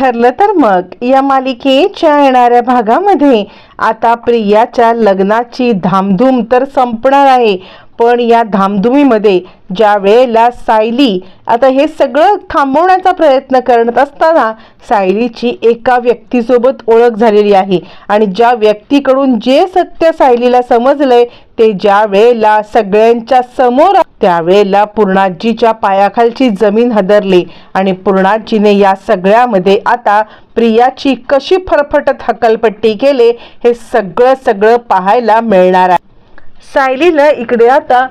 ठरलं तर मग. या मालिकेच्या येणाऱ्या भागामध्ये आता प्रियाच्या लग्नाची धामधूम तर संपणार आहे. पण या धामधुमीमध्ये ज्या वेळेला सायली आता हे सगळं थांबवण्याचा प्रयत्न करत असताना सायलीची एका व्यक्तीसोबत ओळख झालेली आहे. आणि ज्या व्यक्तीकडून जे सत्य सायलीला समजलंय ते ज्या वेळेला सगळ्यांच्या समोर त्यावेळेला पूर्णाजीच्या पायाखालची जमीन हदरली. आणि पूर्णाजीने या सगळ्यामध्ये आता प्रियाची कशी फरफटत हकलपट्टी केले हे सगळं सगळं पाहायला मिळणार आहे. सायलीला इकडे आता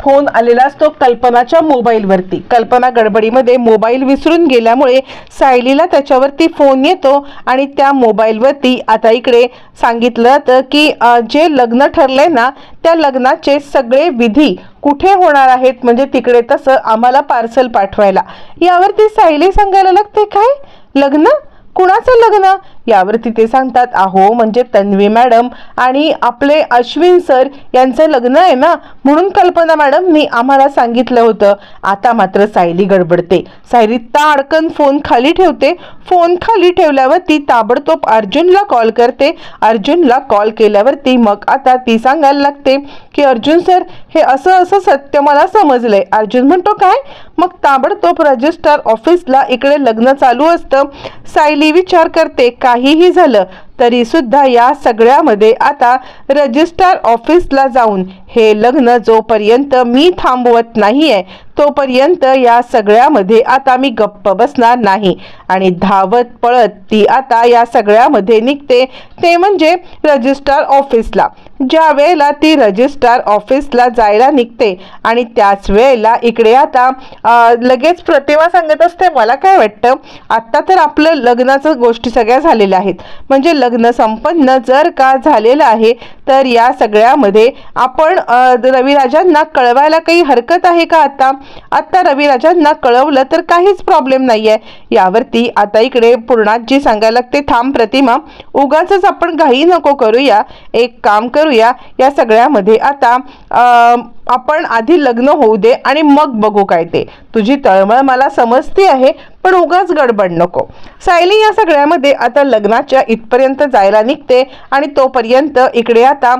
फोन आलेला असतो कल्पनाच्या मोबाईलवरती. कल्पना गडबडीमध्ये मोबाईल विसरून गेल्यामुळे सायलीला त्याच्यावरती फोन येतो आणि त्या मोबाईलवरती आता इकडे सांगितलं जातं की जे लग्न ठरलंय ना त्या लग्नाचे सगळे विधी कुठे होणार आहेत? म्हणजे तिकडे तसं आम्हाला पार्सल पाठवायला. यावरती सायली सांगायला लागते काय? लग्न? कुणाचं लग्न? यावरती ते सांगतात आहो म्हणजे तन्वी मॅडम आणि आपले अश्विन सर यांचं लग्न आहे ना? म्हणून कल्पना मॅडम मी आम्हाला सांगितलं होतं. आता मात्र सायली गडबडते. सायली ताडकन फोन खाली ठेवते. फोन खाली ठेवल्यावर ती ताबडतोब अर्जुनला कॉल करते. अर्जुनला कॉल केल्यावरती मग आता ती सांगायला लागते की अर्जुन सर हे असं असं सत्य मला समजलंय. अर्जुन म्हणतो काय? मग ताबडतोब रजिस्ट्रार ऑफिसला इकडे लग्न चालू असतं. सायली विचार करते काहीही झालं तरी सुद्धा या सगळ्यामध्ये आता रजिस्ट्रार ऑफिसला जाऊन हे लग्न जोपर्यंत मी थांबवत नाही आहे तोपर्यंत या सगळ्यामध्ये आता मी गप्प बसणार नाही. आणि धावत पळत ती आता या सगळ्यामध्ये निघते ते म्हणजे रजिस्ट्रार ऑफिसला. ज्या वेळेला ती रजिस्ट्रार ऑफिसला जायला निघते आणि त्याच वेळेला इकडे आता लगेच प्रतिभा सांगत असते मला काय वाटतं आत्ता तर आपलं लग्नाचं गोष्टी सगळ्या झालेल्या आहेत. म्हणजे लग्न संपन्न जर का झालेलं आहे तर या सगळ्यामध्ये आपण रविराजांना कळवायला काही हरकत आहे का आता? आत्ता रविराजांना कळवलं तर काहीच प्रॉब्लेम नाही आहे यावरती आता इकडे पूर्णाजी सांगायला लागते थांब प्रतिमा उगाच आपण घाई नको करूया. एक काम करूया या सगळ्यामध्ये आता आपण आधी लग्न होऊ दे आणि मग बघू काय ते. तुझी तळमळ मला समजते आहे पण उगाच गडबड नको. सायली या सगळ्यामध्ये आता लग्नाच्या इथपर्यंत जायला निघते आणि तोपर्यंत इकडे आता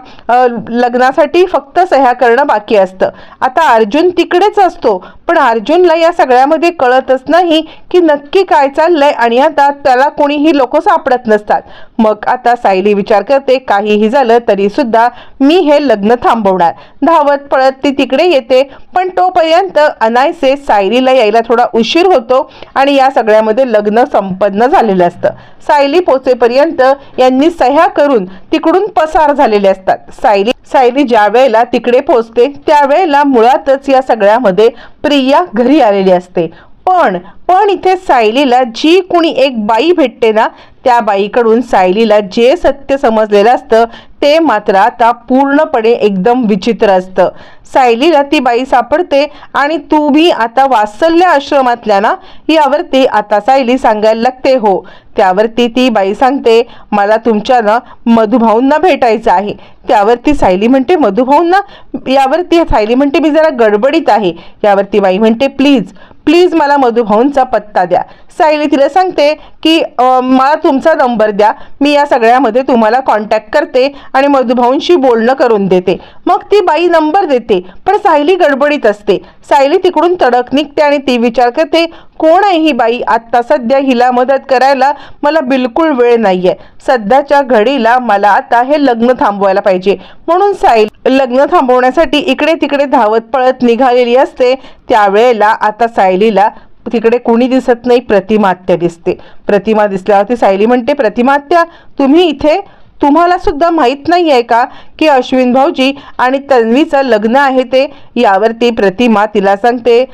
लग्नासाठी फक्त सह्या करणं बाकी असतं. आता अर्जुन तिकडेच असतो पण अर्जुनला या सगळ्यामध्ये कळतच नाही की नक्की काय चाललंय आणि आता त्याला कोणीही लोक सापडत नसतात. मग आता सायली विचार करते काहीही झालं तरी सुद्धा मी हे लग्न थांबवणार. धावत पळत ती तिकडे येते. पण तोपर्यंत अनायसे सायलीला यायला थोडा उशीर होतो आणि या सगळ्यामध्ये लग्न संपन्न झालेलं असतं. सायली पोचेपर्यंत यांनी सह्या करून तिकडून पसार झालेले असतात. सायली सायली ज्या वेळेला तिकडे पोचते त्यावेळेला मुळातच या सगळ्यामध्ये प्रिया घरी आलेली असते. पण पण इथे सायलीला जी कुणी एक बाई भेटते ना त्या बाईकडून सायलीला जे सत्य समजलेलं असतं ते मात्र आता पूर्णपणे एकदम विचित्र असतं. सायलीला ती बाई सापडते आणि तू भी आता वासल्य आश्रमातल्या ना यावरती आता सायली सांगायला लागते हो. त्यावरती ती बाई सांगते मला तुमच्या ना मधुभाऊंना भेटायचं आहे. त्यावरती सायली म्हणते मधुभाऊंना? यावरती सायली म्हणते मी जरा गडबडीत आहे. यावरती बाई म्हणते प्लीज प्लीज मला मधुभाऊंचा पत्ता द्या. सायली तिला सांगते की मला तुमचा नंबर द्या मी या सगळ्यामध्ये तुम्हाला कॉन्टॅक्ट करते आणि मधुभाऊंशी बोलणं करून देते. मग ती बाई नंबर देते पण सायली गडबडीत असते. सायली तिकडून तडक निघते आणि ती विचार करते कोण आहे ही बाई? आत्ता सध्या हिला मदत करायला मला बिलकुल वेळ नाहीये. सध्याच्या घडीला मला आता हे लग्न थांबवायला पाहिजे. म्हणून साईल लग्न थांबवण्यासाठी इकडे तिकडे धावत पळत निघालेली असते. त्यावेळेला आता सायलीला तिकडे कोणी दिसत नाही प्रतिमात्या दिसते. प्रतिमा दिसल्यावरती सायली म्हणते प्रतिमात्या तुम्ही इथे तुम्हाला सुद्धा माहीत नाही आहे का की अश्विन भाऊजी आणि तन्वीचं लग्न आहे ते यावरती प्रतिमा तिला सांगते.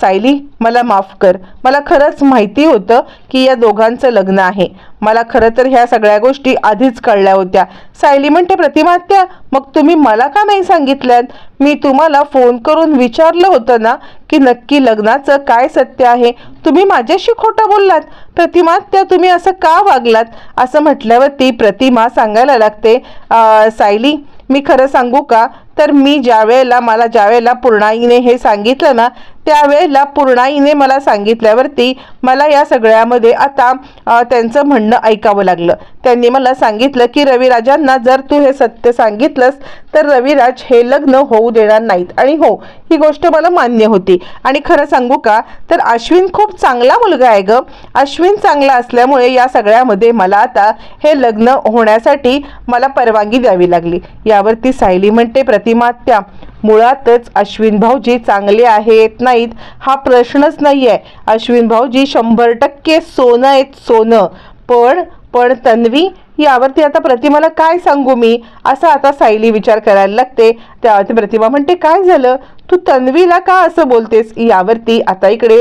सायली मला माफ कर. मला खरंच माहिती होतं की या दोघांचं लग्न आहे. मला खरं तर ह्या सगळ्या गोष्टी आधीच कळल्या होत्या. सायली म्हणते प्रतिमात्या मग तुम्ही मला का नाही सांगितल्यात? मी तुम्हाला फोन करून विचारलं होतं ना की नक्की लग्नाचं काय सत्य आहे? तुम्ही माझ्याशी खोटं बोललात. प्रतिमात्या तुम्ही असं का वागलात? असं म्हटल्यावर ती प्रतिमा सांगायला लागते सायली मी खरं सांगू का? तर मी ज्या वेळेला मला ज्या वेळेला पूर्णाईने हे सांगितलं ना त्यावेळेला पूर्णाईने मला सांगितल्यावरती मला या सगळ्यामध्ये आता त्यांचं म्हणणं ऐकावं लागलं. त्यांनी मला सांगितलं की रविराजांना जर तू हे सत्य सांगितलंस तर रविराज हे लग्न होऊ देणार नाहीत. आणि हो ही गोष्ट मला मान्य होती. आणि खरं सांगू का तर अश्विन खूप चांगला मुलगा आहे ग. अश्विन चांगला असल्यामुळे या सगळ्यामध्ये मला आता हे लग्न होण्यासाठी मला परवानगी द्यावी लागली. यावरती सायली म्हणते प्रतिमा त्या मुळातच अश्विन भाऊजी चांगले आहेत नाहीत हा प्रश्नच नाही आहे अश्विन भाऊजी शंभर टक्के सोनं आहेत सोनं. पण पण तन्वी यावरती आता प्रतिमाला काय सांगू मी? असं आता सायली विचार करायला लागते. त्यावरती प्रतिमा म्हणते काय झालं? तू तन्वीला का असं बोलतेस? यावरती आता इकडे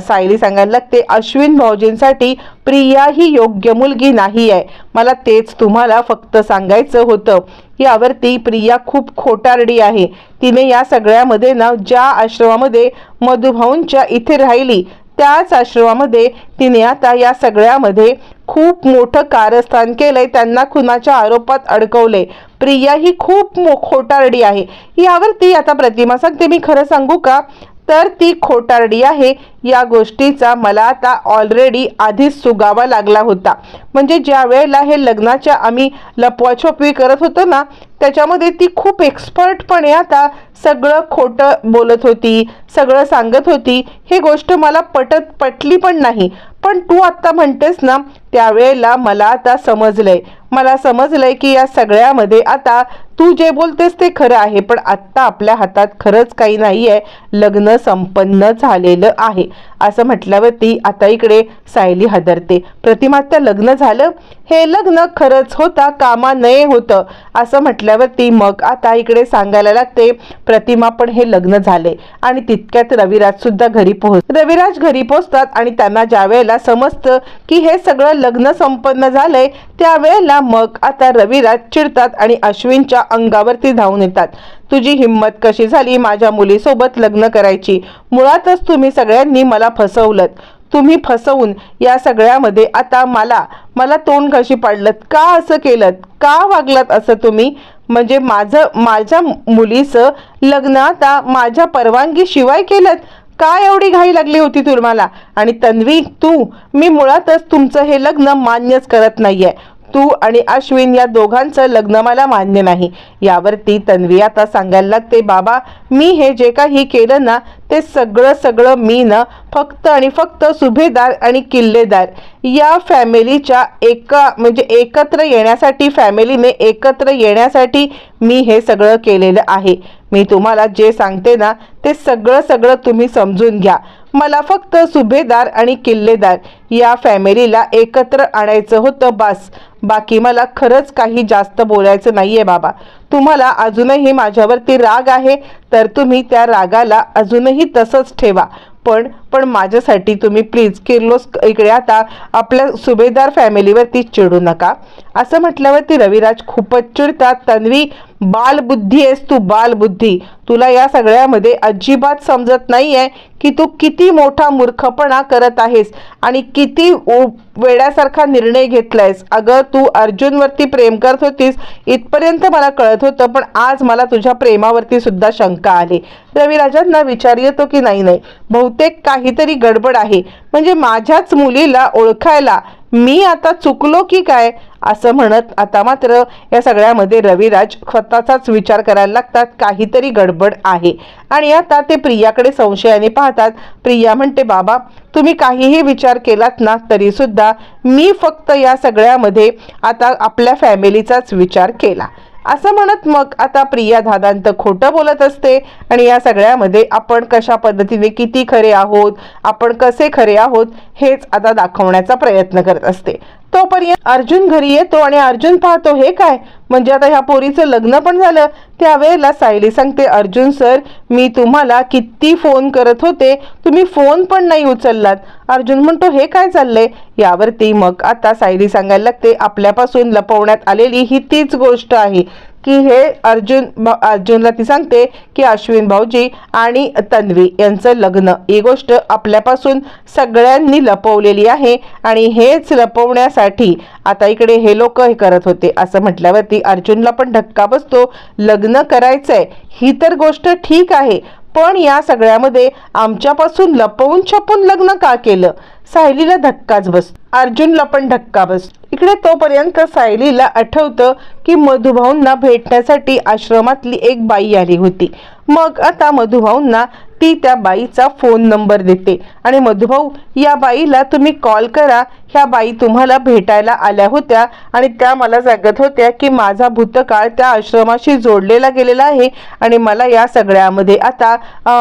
सायली सांगायला लागते अश्विन भाऊजींसाठी प्रिया ही योग्य मुलगी नाही आहे मला तेच तुम्हाला फक्त सांगायचं होतं. यावरती प्रिया खूप खोटारडी आहे. तिने या सगळ्यामध्ये ना ज्या आश्रमामध्ये मधुभाऊंच्या इथे राहिली त्याच आश्रमामध्ये तिने आता या सगळ्यामध्ये खूप मोठं कारस्थान केलंय. त्यांना खुनाच्या आरोपात अडकवले प्रिया ही खूप मो खोटारडी आहे. यावरती आता प्रतिमा सांगते. मी खरं सांगू का? तर ती खोटारडी आहे. या गोष्टीचा मला आता ऑलरेडी आधीच सुगावा लागला होता. म्हणजे ज्या वेळेला हे लग्नाच्या आम्ही लपवाछपवी करत होतो ना त्याच्यामध्ये ती खूप एक्सपर्टपणे आता सगळं खोटं बोलत होती सगळं सांगत होती. ही गोष्ट मला पटत पटली पण नाही. पण तू आत्ता म्हणतेस ना त्यावेळेला मला आता समजलंय. मला समजलंय की या सगळ्यामध्ये आता तू जे बोलतेस ते खरं आहे पण आत्ता आपल्या हातात खरंच काही नाही आहे लग्न संपन्न झालेलं आहे. असं म्हटल्यावरती आता इकडे सायली हादरते. प्रतिमात्या लग्न झालं? हे लग्न खरंच होता कामा नये होतं. असं म्हटल्यावरती मग आता इकडे सांगायला लागते प्रतिमा पण हे लग्न झाले. आणि तितक्यात रविराज सुद्धा घरी पोहोच रविराज घरी पोहोचतात आणि त्यांना ज्या वेळेला समजतं की हे सगळं लग्न संपन्न झालंय त्यावेळेला मग आता रविराज चिडतात आणि अश्विनच्या अंगावरती धावून येतात. तुझी हिंमत कशी झाली माझ्या मुलीसोबत लग्न करायची? मुळातच तुम्ही सगळ्यांनी मला फसवलं तुम्ही फसवून या सगळ्यामध्ये आता मला मला तोंड कशी पाडलत? का असं केलं का वागलात असं तुम्ही? म्हणजे माझं माझ्या मुलीचं लग्न आता माझ्या परवानगी शिवाय केलं काय एवढी घाई लागली होती तुम्हाला? आणि तन्वी तू मी मुळातच तुमचं हे लग्न मान्यच करत नाहीये. तू आणि अश्विन या दोघांचं लग्न मला मान्य नाही. यावरती तन्वी आता सांगायला लागते बाबा मी हे जे काही केलं ना ते सगळं सगळं मी ना फक्त आणि फक्त सुभेदार आणि किल्लेदार. या फॅमिलीच्या एका म्हणजे एकत्र येण्यासाठी फॅमिलीने एकत्र येण्यासाठी मी हे सगळं केलेलं आहे. मी तुम्हाला जे सांगते ना ते सगळं सगळं तुम्ही समजून घ्या. मला फक्त सुभेदार आणि किल्लेदार या फॅमिलीला एकत्र आणायचं होतं बस. बाकी मला खरंच काही जास्त बोलायचं नाहीये बाबा. तुम्हाला अजूनही माझ्यावरती राग आहे तर तुम्ही त्या रागाला अजूनही तसंच ठेवा. पण पण माझ्यासाठी तुम्ही प्लीज किर्लोस इकडे आता आपल्या सुभेदार फॅमिलीवरती चिडू नका. असं म्हटल्यावरती रविराज खूपच चिडतात. तन्वी बालबुद्धी आहेस तू बालबुद्धी. तुला या सगळ्यामध्ये अजिबात समजत नाही आहे की तू किती मोठा मूर्खपणा करत आहेस आणि किती उ- वेड्यासारखा निर्णय घेतलायस. अगं तू अर्जुनवरती प्रेम करत होतीस इथपर्यंत मला कळत होतं पण आज मला तुझ्या प्रेमावरती सुद्धा शंका आली. रविराजांना विचार येतो की नाही नाही. बहुतेक काहीतरी गडबड आहे. म्हणजे माझ्याच मुलीला ओळखायला मी आता चुकलो की काय? असं म्हणत आता मात्र या सगळ्यामध्ये रविराज स्वतःचाच विचार करायला लागतात. काहीतरी गडबड आहे. आणि आता ते प्रियाकडे संशयाने पाहतात. प्रिया म्हणते बाबा तुम्ही काहीही विचार केलात ना तरीसुद्धा मी फक्त या सगळ्यामध्ये आता आपल्या फॅमिलीचाच विचार केला. असं म्हणत मग आता प्रिया दादांत खोटं बोलत असते. आणि या सगळ्यामध्ये आपण कशा पद्धतीने किती खरे आहोत आपण कसे खरे आहोत हेच आता दाखवण्याचा प्रयत्न करत असते. तोपर्यंत अर्जुन घरी येतो आणि अर्जुन पाहतो हे काय? म्हणजे आता ह्या पोरीचं लग्न पण झालं. त्यावेळेला सायली सांगते अर्जुन सर मी तुम्हाला किती फोन करत होते. तुम्ही फोन पण नाही उचललात. अर्जुन म्हणतो हे काय चाललंय? यावरती मग आता सायली सांगायला लागते आपल्यापासून लपवण्यात आलेली ही तीच गोष्ट आहे. की हे अर्जुन अर्जुनला ती सांगते की अश्विन भाऊजी आणि तन्वी यांचं लग्न. ही गोष्ट आपल्यापासून सगळ्यांनी लपवलेली आहे आणि हेच लपवण्यासाठी आता इकडे हे लोक हे करत होते. असं म्हटल्यावरती अर्जुनला पण धक्का बसतो. लग्न करायचंय. ही तर गोष्ट ठीक आहे. पण या सगळ्यामध्ये आमच्यापासून लपवून छपून लग्न का केलं? सायलीला धक्काच बस अर्जुनला पण धक्का बस इकडे तोपर्यंत सायलीला आठवतं की मधुभाऊंना भेटण्यासाठी आश्रमातली एक बाई आली होती. मग आता मधुभाऊंना ती त्या बाईचा फोन नंबर देते आणि मधुभाऊ या बाईला तुम्ही कॉल करा. ह्या बाई तुम्हाला भेटायला आल्या होत्या आणि त्या मला सांगत होत्या की माझा भूतकाळ त्या आश्रमाशी जोडलेला गेलेला आहे आणि मला या सगळ्यामध्ये आता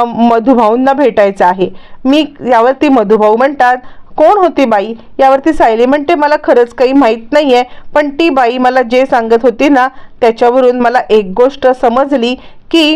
मधुभाऊंना भेटायचं आहे. मी यावरती मधुभाऊ म्हणतात कोण होती बाई? यावरती सायली म्हणते मला खरंच काही माहीत नाही आहे पण ती बाई मला जे सांगत होती ना त्याच्यावरून मला एक गोष्ट समजली की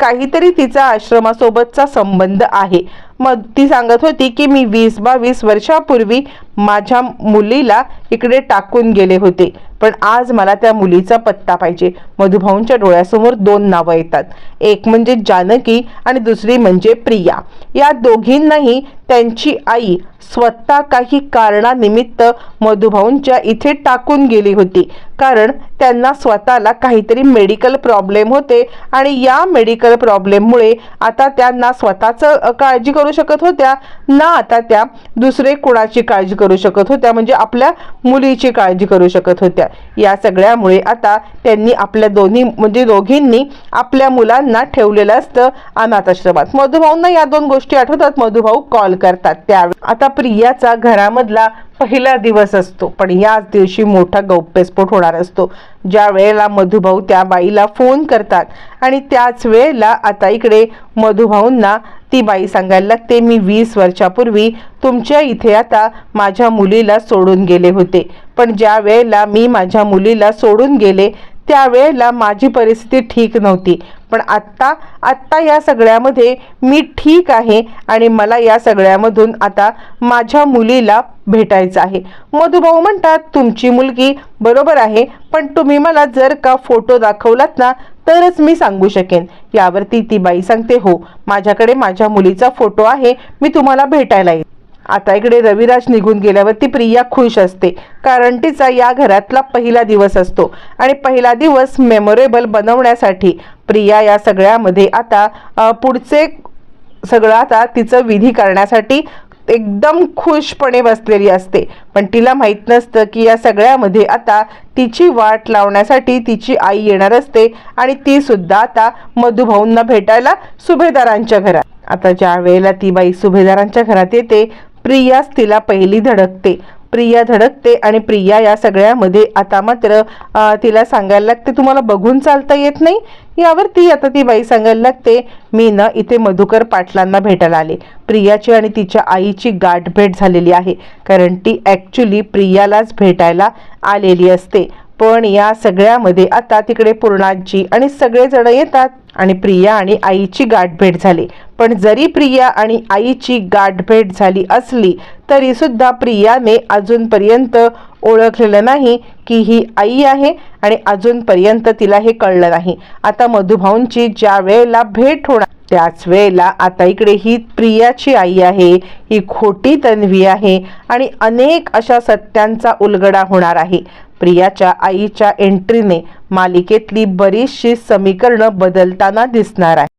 काहीतरी तिचा आश्रमासोबतचा संबंध आहे. मग ती सांगत होती की मी वीस बावीस वर्षापूर्वी माझ्या मुलीला इकडे टाकून गेले होते पण आज मला त्या मुलीचा पत्ता पाहिजे. मधुभाऊंच्या डोळ्यासमोर दोन नावं येतात. एक म्हणजे जानकी आणि दुसरी म्हणजे प्रिया. या दोघींनाही त्यांची आई स्वतः काही कारणानिमित्त मधुभाऊंच्या इथे टाकून गेली होती. कारण त्यांना स्वतःला काहीतरी मेडिकल प्रॉब्लेम होते आणि या मेडिकल प्रॉब्लेममुळे आता त्यांना स्वतःचं काळजी करू शकत होत्या. ना आता त्या दुसरे कुणाची काळजी करू शकत होत्या म्हणजे आपल्या मुलीची काळजी करू शकत होत्या. या सगळ्यामुळे आता त्यांनी आपल्या दोन्ही म्हणजे दोघींनी आपल्या मुलांना ठेवलेलं असतं अनाथाश्रमात मधुभाऊंना या दोन गोष्टी आठवतात. मधुभाऊ कॉल करतात त्यावेळी. आता प्रियाचा घरामधला पहिला दिवस असतो पण याच दिवशी मोठा गौप्यस्फोट होणार असतो. ज्या वेळेला मधुभाऊ त्या बाईला फोन करतात आणि त्याच वेळेला आता इकडे मधुभाऊंना ती बाई सांगायला लागते मी वीस वर्षापूर्वी तुमच्या इथे आता माझ्या मुलीला सोडून गेले होते. पण ज्या वेळेला मी माझ्या मुलीला सोडून गेले त्यावेळेला माझी परिस्थिती ठीक नव्हती. पण आत्ता आत्ता या सगळ्यामध्ये मी ठीक आहे आणि मला या सगळ्यामधून आता माझ्या मुलीला भेटायचं आहे. मधुभाऊ म्हणतात तुमची मुलगी बरोबर आहे पण तुम्ही मला जर का फोटो दाखवलात ना तरच मी सांगू शकेन. यावरती ती बाई सांगते हो माझ्याकडे माझ्या मुलीचा फोटो आहे मी तुम्हाला भेटायला येईल आता इकडे रविराज निघून गेल्यावरती प्रिया खुश असते कारण तिचा या घरातला पहिला दिवस असतो. आणि पहिला दिवस मेमोरेबल बनवण्यासाठी प्रिया या सगळ्यामध्ये आता पुढचे सगळं आता तिचं विधी करण्यासाठी एकदम खुशपणे बसलेली असते. पण तिला माहीत नसतं की या सगळ्यामध्ये आता तिची वाट लावण्यासाठी तिची आई येणार असते आणि ती सुद्धा आता मधुभाऊंना भेटायला सुभेदारांच्या घरात. आता ज्या वेळेला ती बाई सुभेदारांच्या घरात येते प्रियाच तिला पहिली धडकते. प्रिया धडकते आणि प्रिया या सगळ्यामध्ये आता मात्र तिला सांगायला लागते तुम्हाला बघून चालता येत नाही? यावरती आता ती बाई सांगायला लागते मी ना इथे मधुकर पाटलांना भेटायला आले. प्रियाची आणि तिच्या आईची गाठभेट झालेली आहे. कारण ती ॲक्च्युली प्रियालाच भेटायला आलेली असते. पण या सगळ्यामध्ये आता तिकडे पूर्णाजी आणि सगळेजण येतात आणि प्रिया आणि आईची गाठभेट झाली. पण जरी प्रिया आणि आईची गाठभेट झाली असली तरी सुद्धा प्रियाने अजूनपर्यंत ओळखलेलं नाही की ही आई आहे आणि अजूनपर्यंत तिला हे कळलं नाही. आता मधुभाऊंची ज्या वेळेला भेट होणार त्याच वेळेला आता इकडे ही प्रियाची आई आहे ही खोटी तन्वी आहे आणि अनेक अशा सत्यांचा उलगडा होणार आहे. प्रियाच्या आईच्या एंट्रीने मालिकेतली बरीचशी समीकरणं बदलताना दिसणार आहे